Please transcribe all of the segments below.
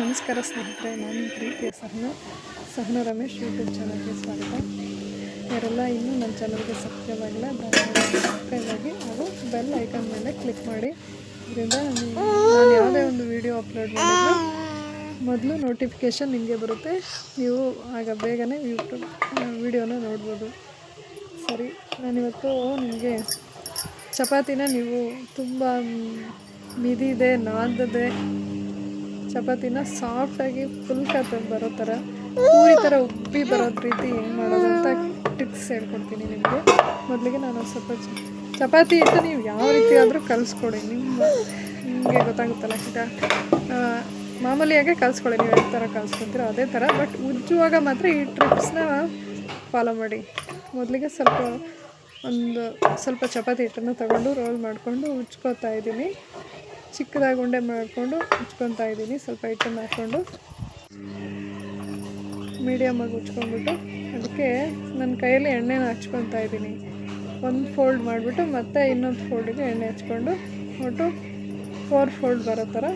ನಮಸ್ಕಾರ ಸ್ನೇಹಿತರೆ, ನಾನು ಪ್ರೀತಿಯ ಸಹನ ಸಹನ ರಮೇಶ್ ಯೂಟ್ಯೂಬ್ ಚಾನಲ್ಗೆ ಸ್ವಾಗತ. ಯಾರೆಲ್ಲ ಇನ್ನೂ ನನ್ನ ಚಾನಲ್ಗೆ ಸಬ್ಸ್ಕ್ರೈಬ್ ಆಗಿಲ್ಲ ಸಬ್ಸ್ಕ್ರೈಬ್ ಆಗಿ ಹಾಗೂ ಬೆಲ್ ಐಕನ್ ಮೇಲೆ ಕ್ಲಿಕ್ ಮಾಡಿ. ಇದರಿಂದ ನಾನು ಯಾವುದೇ ಒಂದು ವಿಡಿಯೋ ಅಪ್ಲೋಡ್ ಮಾಡಿದ್ರು ಮೊದಲು ನೋಟಿಫಿಕೇಷನ್ ನಿಮಗೆ ಬರುತ್ತೆ. ನೀವು ಆಗ ಬೇಗನೆ ಯೂಟ್ಯೂಬ್ ವಿಡಿಯೋನ ನೋಡ್ಬೋದು. ಸರಿ, ನಾನಿವತ್ತು ನಿಮಗೆ ಚಪಾತಿನ ನೀವು ತುಂಬ ಮಿದಿದೆ, ನಾದದೆ ಚಪಾತಿನ ಸಾಫ್ಟಾಗಿ ಫುಲ್ ಕತ್ತ ಬರೋ ಥರ ಪೂರಿ ಥರ ಉಬ್ಬಿ ಬರೋ ರೀತಿ ಏನು ಮಾಡೋದು ಅಂತ ಟಿಪ್ಸ್ ಹೇಳ್ಕೊಡ್ತೀನಿ ನಿಮಗೆ. ಮೊದಲಿಗೆ ನಾನು ಸ್ವಲ್ಪ ಚಪಾತಿ ಇಟ್ಟು ನೀವು ಯಾವ ರೀತಿ ಆದರೂ ಕಲಿಸ್ಕೊಡಿ, ನಿಮ್ಮ, ನಿಮಗೆ ಗೊತ್ತಾಗುತ್ತಲ್ಲ ಈಗ. ಮಾಮೂಲಿಯಾಗೆ ಕಲಿಸ್ಕೊಳ್ಳಿ ನೀವು ಯಾವ ಥರ ಕಲಿಸ್ಕೊತೀರೋ ಅದೇ ಥರ ಬಟ್ ಉಜ್ಜುವಾಗ ಮಾತ್ರ ಈ ಟ್ರಿಪ್ಸ್ನ ಫಾಲೋ ಮಾಡಿ. ಮೊದಲಿಗೆ ಸ್ವಲ್ಪ ಒಂದು ಸ್ವಲ್ಪ ಚಪಾತಿ ಹಿಟ್ಟನ್ನು ತಗೊಂಡು ರೋಲ್ ಮಾಡಿಕೊಂಡು ಉಜ್ಕೋತಾ ಇದ್ದೀನಿ. ಚಿಕ್ಕದಾಗಿ ಉಂಡೆ ಮಾಡಿಕೊಂಡು ಉಚ್ಕೊತಾ ಇದ್ದೀನಿ. ಸ್ವಲ್ಪ ಹಿಟ್ಟನ್ನು ಹಾಕ್ಕೊಂಡು ಮೀಡಿಯಮಾಗಿ ಉಚ್ಕೊಂಡ್ಬಿಟ್ಟು ಅದಕ್ಕೆ ನನ್ನ ಕೈಯಲ್ಲಿ ಎಣ್ಣೆನ ಹಚ್ಕೊತಾ ಇದ್ದೀನಿ. ಒಂದು ಫೋಲ್ಡ್ ಮಾಡಿಬಿಟ್ಟು ಮತ್ತೆ ಇನ್ನೊಂದು ಫೋಲ್ಡಿಗೆ ಎಣ್ಣೆ ಹಚ್ಕೊಂಡು ಒಟ್ಟು ಫೋರ್ ಫೋಲ್ಡ್ ಬರೋ ಥರ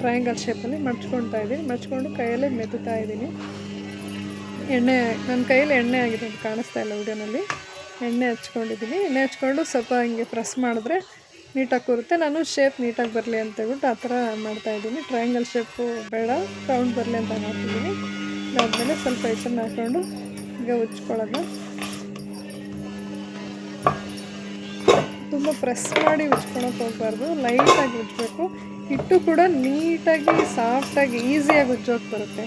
ಟ್ರಯಾಂಗಲ್ ಶೇಪಲ್ಲಿ ಮಡ್ಚ್ಕೊತಾ ಇದ್ದೀನಿ. ಮಡ್ಚ್ಕೊಂಡು ಕೈಯಲ್ಲೇ ಮೆತ್ತುತ್ತಾ ಇದ್ದೀನಿ. ಎಣ್ಣೆ, ನನ್ನ ಕೈಯಲ್ಲಿ ಎಣ್ಣೆ ಆಗಿದೆ ಕಾಣಿಸ್ತಾ ಇಲ್ಲ ವಿಡಿಯೋನಲ್ಲಿ. ಎಣ್ಣೆ ಹಚ್ಕೊಂಡಿದ್ದೀನಿ. ಎಣ್ಣೆ ಹಚ್ಕೊಂಡು ಸ್ವಲ್ಪ ಹಿಂಗೆ ಪ್ರೆಸ್ ಮಾಡಿದ್ರೆ ನೀಟಾಗಿ ಕೂರುತ್ತೆ. ನಾನು ಶೇಪ್ ನೀಟಾಗಿ ಬರಲಿ ಅಂತ ಹೇಳ್ಬಿಟ್ಟು ಆ ಥರ ಮಾಡ್ತಾಯಿದ್ದೀನಿ ಟ್ರಯಾಂಗಲ್ ಶೇಪು ಬೇಡ ರೌಂಡ್ ಬರಲಿ ಅಂತ ಮಾಡ್ತಿದ್ದೀನಿ. ಅದಾದಮೇಲೆ ಸ್ವಲ್ಪ ಹೆಸರನ್ನ ಹಾಕ್ಕೊಂಡು ಈಗ ಉಜ್ಕೊಳ್ಳೋದು ತುಂಬ ಪ್ರೆಸ್ ಮಾಡಿ ಉಜ್ಕೊಳಕ್ಕೆ ಹೋಗಬಾರ್ದು. ಲೈಟಾಗಿ ಉಜ್ಬೇಕು. ಹಿಟ್ಟು ಕೂಡ ನೀಟಾಗಿ ಸಾಫ್ಟಾಗಿ ಈಸಿಯಾಗಿ ಉಜ್ಜೋಕೆ ಬರುತ್ತೆ.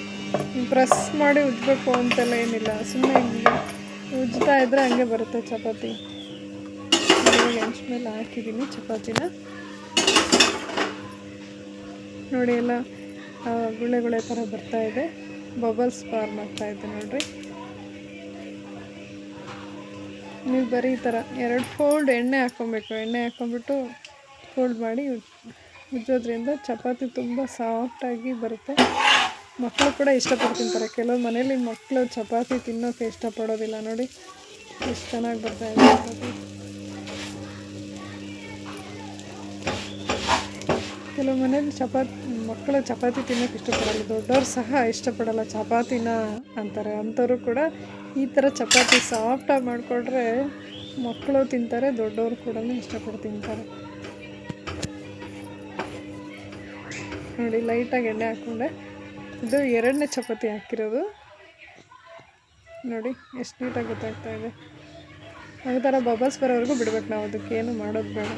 ಪ್ರೆಸ್ ಮಾಡಿ ಉಜ್ಜಬೇಕು ಅಂತೆಲ್ಲ ಏನಿಲ್ಲ. ಸುಮ್ಮನೆ ಉಜ್ತಾ ಇದ್ರೆ ಹಂಗೆ ಬರುತ್ತೆ ಚಪಾತಿ. ಹೆಂಚ್ ಮೇಲೆ ಹಾಕಿದ್ದೀನಿ ಚಪಾತಿನ. ನೋಡಿ ಎಲ್ಲ ಗುಳೆ ಗುಳೆ ಥರ ಬರ್ತಾಯಿದೆ ಬಬಲ್ಸ್ ಫಾರ್ಮ್ ಆಗ್ತಾಯಿದೆ ನೋಡ್ರಿ. ನೀವು ಬರೀ ಈ ಥರ ಎರಡು ಫೋಲ್ಡ್ ಎಣ್ಣೆ ಹಾಕ್ಕೊಬೇಕು. ಎಣ್ಣೆ ಹಾಕ್ಕೊಂಬಿಟ್ಟು ಫೋಲ್ಡ್ ಮಾಡಿ ಉಜ್- ಉಜ್ಜೋದ್ರಿಂದ ಚಪಾತಿ ತುಂಬ ಸಾಫ್ಟಾಗಿ ಬರುತ್ತೆ. ಮಕ್ಕಳು ಕೂಡ ಇಷ್ಟಪಟ್ಟು ತಿಂತಾರೆ ಕೆಲವು ಮನೇಲಿ ಮಕ್ಕಳು ಚಪಾತಿ ತಿನ್ನೋಕ್ಕೆ ಇಷ್ಟಪಡೋದಿಲ್ಲ ನೋಡಿ. ಎಷ್ಟು ಚೆನ್ನಾಗಿ ಬರ್ತಾಯಿದೆ ಚಪಾತಿ. ಕೆಲವು ಮನೇಲಿ ಚಪಾತಿ, ಮಕ್ಕಳು ಚಪಾತಿ ತಿನ್ನೋಕೆ ಇಷ್ಟಪಡಲ್ಲ, ದೊಡ್ಡವ್ರು ಸಹ ಇಷ್ಟಪಡಲ್ಲ ಚಪಾತಿನ ಅಂತಾರೆ. ಅಂಥವ್ರು ಕೂಡ ಈ ಥರ ಚಪಾತಿ ಸಾಫ್ಟಾಗಿ ಮಾಡಿಕೊಟ್ರೆ ಮಕ್ಕಳು ತಿಂತಾರೆ, ದೊಡ್ಡವರು ಕೂಡ ಇಷ್ಟಪಟ್ಟು ತಿಂತಾರೆ. ನೋಡಿ ಲೈಟಾಗಿ ಎಣ್ಣೆ ಹಾಕ್ಕೊಂಡೆ. ಇದು ಎರಡನೇ ಚಪಾತಿ ಹಾಕಿರೋದು. ನೋಡಿ, ಎಷ್ಟು ನೀಟಾಗಿ ಗೊತ್ತಾಗ್ತಾ ಇದೆ. ಆ ಥರ ಬಬಲ್ಸ್ ಬರೋವರೆಗೂ ಬಿಡ್ಬೇಕು ನಾವು, ಅದಕ್ಕೇನು ಮಾಡೋದು ಬೇಡ.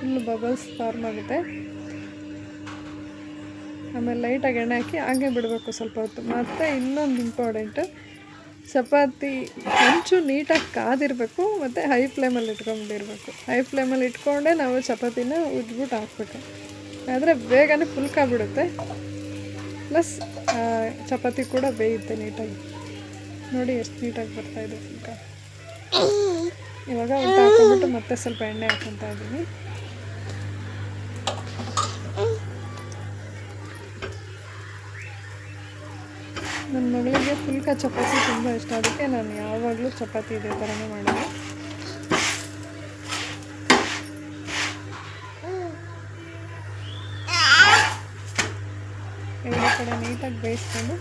ಫುಲ್ ಬಬಲ್ಸ್ ಫಾರ್ಮ್ ಆಗುತ್ತೆ. ಆಮೇಲೆ ಲೈಟಾಗಿ ಎಣ್ಣೆ ಹಾಕಿ ಹಾಗೆ ಬಿಡಬೇಕು ಸ್ವಲ್ಪ ಹೊತ್ತು. ಮತ್ತು ಇನ್ನೊಂದು ಇಂಪಾರ್ಟೆಂಟು ಚಪಾತಿ ಹಂಚು ನೀಟಾಗಿ ಕಾದಿರಬೇಕು, ಮತ್ತು ಹೈ ಫ್ಲೇಮಲ್ಲಿ ಇಟ್ಕೊಂಡಿರಬೇಕು. ಹೈ ಫ್ಲೇಮಲ್ಲಿ ಇಟ್ಕೊಂಡೆ ನಾವು ಚಪಾತಿನ ಉಜ್ಬಿಟ್ಟು ಹಾಕ್ಬೇಕು. ಆದರೆ ಬೇಗನೆ ಫುಲ್ಕಾಗ್ಬಿಡುತ್ತೆ ಪ್ಲಸ್ ಚಪಾತಿ ಕೂಡ ಬೇಯುತ್ತೆ ನೀಟಾಗಿ. ನೋಡಿ ಎಷ್ಟು ನೀಟಾಗಿ ಬರ್ತಾಯಿದೆ ಫುಲ್ಕ ಇವಾಗ ಊಟ ಹಾಕೊಂಡ್ಬಿಟ್ಟು ಮತ್ತೆ ಸ್ವಲ್ಪ ಎಣ್ಣೆ ಹಾಕ್ಕೊತಾ ಇದ್ದೀನಿ. ನನ್ನ ಮಗಳಿಗೆ ಫುಲ್ಕ ಚಪಾತಿ ತುಂಬ ಇಷ್ಟ. ಅದಕ್ಕೆ ನಾನು ಯಾವಾಗಲೂ ಚಪಾತಿ ಇದೇ ಥರನೇ ಮಾಡೋದು. ಎರಡು ಕಡೆ ನೀಟಾಗಿ ಬೇಯಿಸ್ಕೊಂಡು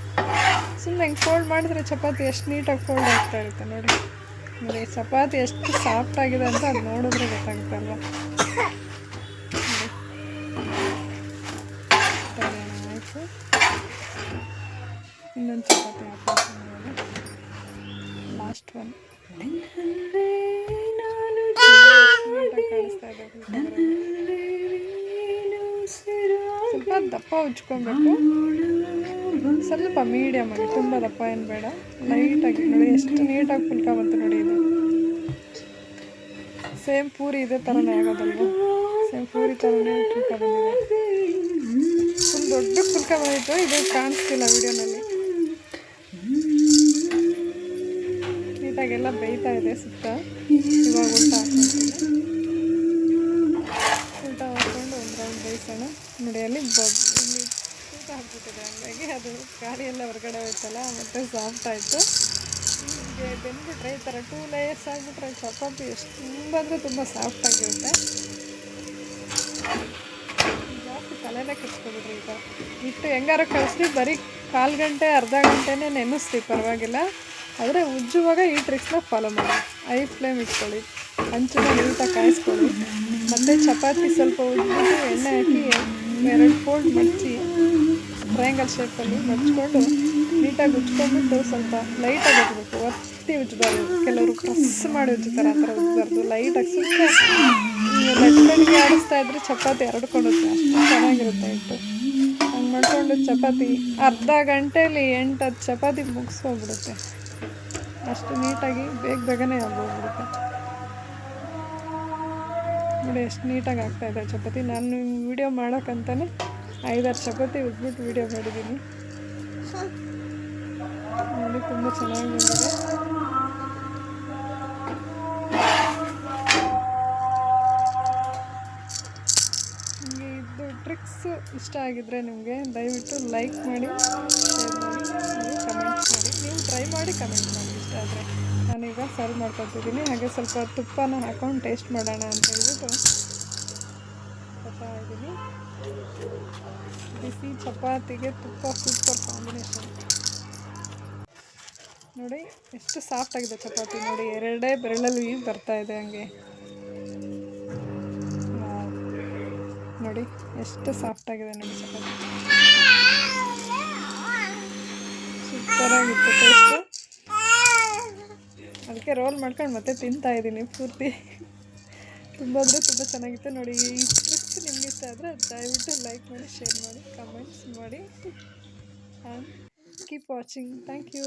ಸುಮ್ಮನೆ ಹಿಂಗೆ ಫೋಲ್ಡ್ ಮಾಡಿದ್ರೆ ಚಪಾತಿ ಎಷ್ಟು ನೀಟಾಗಿ ಫೋಲ್ಡ್ ಆಗ್ತಾ ಇರುತ್ತೆ ನೋಡಿ. ನೋಡಿ ಚಪಾತಿ ಎಷ್ಟು ಸಾಫ್ಟ್ ಆಗಿದೆ ಅಂತ ಅದು ನೋಡಿದ್ರೆ ಗೊತ್ತಾಗುತ್ತೆ ಅಲ್ವಾ ಆಯಿತು. ಇನ್ನೊಂದು ಚಪಾತಿ ಹಾಕ್ತೀನಿ ಲಾಸ್ಟ್ ಒನ್ ಕಾಣಿಸ್ತಾ ಇದೆ ಸ್ವಲ್ಪ ದಪ್ಪ ಉಜ್ಕೊಬೇಕು. ಸ್ವಲ್ಪ ಮೀಡಿಯಮ್ ಆಗಿ ತುಂಬ ದಪ್ಪ ಏನು ಬೇಡ. ಲೈಟಾಗಿ ನೋಡಿ ಎಷ್ಟು ನೀಟಾಗಿ ಫುಲ್ಕ ಬಂತು ನೋಡಿ ಇದು. ಸೇಮ್ ಪೂರಿ ಇದೇ ಥರನೇ ಆಗೋದಲ್ವ? ಸೇಮ್ ಪೂರಿ ಥರನೇ ಫುಲ್ಕ ಬಂದಿದೆ. ದೊಡ್ಡ ಪುಲ್ಕ ಬಂದಿತ್ತು. ಇದು ಕಾಣಿಸ್ತಿಲ್ಲ ವಿಡಿಯೋನಲ್ಲಿ ನೀಟಾಗೆಲ್ಲ ಬೇಯ್ತಾ ಇದೆ ಸುತ್ತ. ಇವಾಗ ಊಟ ಊಟ ಹಾಕ್ಕೊಂಡು ಒಂದು ರೌಂಡ್ ಬೇಯಿಸೋಣ. ನೋಡಿ, ಅಲ್ಲಿ ಇಲ್ಲಿ ತೂಕ ಹಾಕ್ಬಿಟ್ಟಿದೆ ಹಂಗಾಗಿ ಅದು ಗಾಳಿ ಹೊರಗಡೆ ಹೋಯ್ತಲ್ಲ, ಮತ್ತೆ ಸಾಫ್ಟ್ ಆಯಿತು. ಹೀಗೆ ಬೆಂದ್ಬಿಟ್ರೆ ಈ ಥರ ಟೂ ಲೇಯರ್ಸ್ ಆಗಿಬಿಟ್ರೆ ಚಪಾತಿ ಎಷ್ಟು ತುಂಬ ಅಂದರೆ ತುಂಬ ಸಾಫ್ಟ್ ಆಗಿರುತ್ತೆ. ಜಾಸ್ತಿ ತಲೆನೇ ಕೆಡ್ಸ್ಕೊಬಿಡ್ರಿ ಈಗ. ಇಟ್ಟು ಹೆಂಗಾರು ಕಳಿಸ್ರಿ ಬರೀ ಕಾಲು ಗಂಟೆ, ಅರ್ಧ ಗಂಟೆನೇ ನೆನೆಸ್ತೀವಿ ಪರವಾಗಿಲ್ಲ. ಆದರೆ ಉಜ್ಜುವಾಗ ಈ ಟ್ರಿಕ್ಸ್ನ ಫಾಲೋ ಮಾಡಿ. ಐ ಫ್ಲೇಮ್ ಇಟ್ಕೊಳ್ಳಿ ಹಂಚನ್ನ ನೀಟಾಗಿ ಕಾಯಿಸ್ಕೊಳ್ಳಿ. ಮತ್ತು ಚಪಾತಿ ಸ್ವಲ್ಪ ಉಜ್ಜಿಬಿಟ್ಟು ಎಣ್ಣೆ ಹಾಕಿ ಎರಡು ಫೋಲ್ಡ್ ಮಡಚಿ ಟ್ರಯಾಂಗಲ್ ಶೇಪಲ್ಲಿ ಮಡ್ಚ್ಕೊಂಡು ನೀಟಾಗಿ ಉಜ್ಕೊಂಡ್ಬಿಟ್ಟು ಸ್ವಲ್ಪ ಲೈಟಾಗಿ ಉಜ್ಬೇಕು ಒತ್ತಿ ಉಜ್ಜಬಾರ್ದು. ಕೆಲವರು ಪ್ರೆಸ್ ಮಾಡಿ ಉಜ್ಜುತ್ತಾರೆ, ಆ ಥರ ಉಜ್ಬಾರ್ದು ಲೈಟಾಗಿ ಸುತ್ತ ಲಟ್ಕಣಿಗೆ ಆಡಿಸ್ತಾ ಇದ್ರೆ ಚಪಾತಿ ಹರಡ್ಕೊಂಡುತ್ತೆ ಅಷ್ಟು ಚೆನ್ನಾಗಿರುತ್ತೆ ಇಟ್ಟು ಹಂಗೆ ಮಾಡಿಕೊಂಡು ಚಪಾತಿ ಅರ್ಧ ಗಂಟೆಯಲ್ಲಿ ಎಂಟು ಹತ್ತು ಚಪಾತಿ ಮುಗಿಸ್ಕೊಂಡ್ಬಿಡುತ್ತೆ. ಅಷ್ಟು ನೀಟಾಗಿ ಬೇಗ ಬೇಗನೆ ಆಗೋಗ್ಬಿಡುತ್ತೆ ನೋಡಿ, ಎಷ್ಟು ನೀಟಾಗಿ ಆಗ್ತಾಯಿದೆ ಚಪಾತಿ. ನಾನು ವಿಡಿಯೋ ಮಾಡೋಕ್ಕಂತಾನೆ ಐದಾರು ಚಪಾತಿ ಉದ್ಬಿಟ್ಟು ವಿಡಿಯೋ ಮಾಡಿದ್ದೀನಿ. ನೋಡಿ, ತುಂಬ ಚೆನ್ನಾಗಿ ಬಂದಿದೆ. ನಿಮಗೆ ಇದು ಟ್ರಿಕ್ಸ್ ಇಷ್ಟ ಆಗಿದ್ರೆ ನಿಮಗೆ, ದಯವಿಟ್ಟು ಲೈಕ್ ಮಾಡಿ ಶೇರ್ ಮಾಡಿ ಕಮೆಂಟ್ ಮಾಡಿ. ನೀವು ಟ್ರೈ ಮಾಡಿ ಕಮೆಂಟ್ ಮಾಡಿ. ಇಷ್ಟ ಆದರೆ ನಾನೀಗ ಸರ್ವ್ ಮಾಡ್ಕೊತಿದ್ದೀನಿ. ಹಾಗೆ ಸ್ವಲ್ಪ ತುಪ್ಪನ ಹಾಕೊಂಡು ಟೇಸ್ಟ್ ಮಾಡೋಣ ಅಂತ ಹೇಳ್ಬಿಟ್ಟು ಬರ್ತಾ ಇದ್ದೀನಿ. ಬಿಸಿ ಚಪಾತಿಗೆ ತುಪ್ಪ ಸೂಪರ್ ಕಾಂಬಿನೇಷನ್ ನೋಡಿ, ಎಷ್ಟು ಸಾಫ್ಟ್ ಆಗಿದೆ ಚಪಾತಿ ನೋಡಿ. ಎರಡೇ ಬೆರಳಲ್ಲಿ ಬರ್ತಾ ಇದೆ ಹಂಗೆ. ನೋಡಿ, ಎಷ್ಟು ಸಾಫ್ಟ್ ಆಗಿದೆ ನೋಡಿ ಚಪಾತಿ. ಸೂಪರ್ ಆಗಿತ್ತು ಟೇಸ್ಟು ಅದಕ್ಕೆ ರೋಲ್ ಮಾಡ್ಕೊಂಡು ಮತ್ತೆ ತಿಂತಾ ಇದ್ದೀನಿ ಪೂರ್ತಿ. ತುಂಬ ಅಂದರೆ ತುಂಬ ಚೆನ್ನಾಗಿತ್ತು ನೋಡಿ, ಈ ಟ್ರಿಪ್ಸ್ ನಿಮ್ಗೆ ಇಷ್ಟ ಆದರೆ ದಯವಿಟ್ಟು ಲೈಕ್ ಮಾಡಿ ಶೇರ್ ಮಾಡಿ ಕಮೆಂಟ್ಸ್ ಮಾಡಿ. And keep watching thank you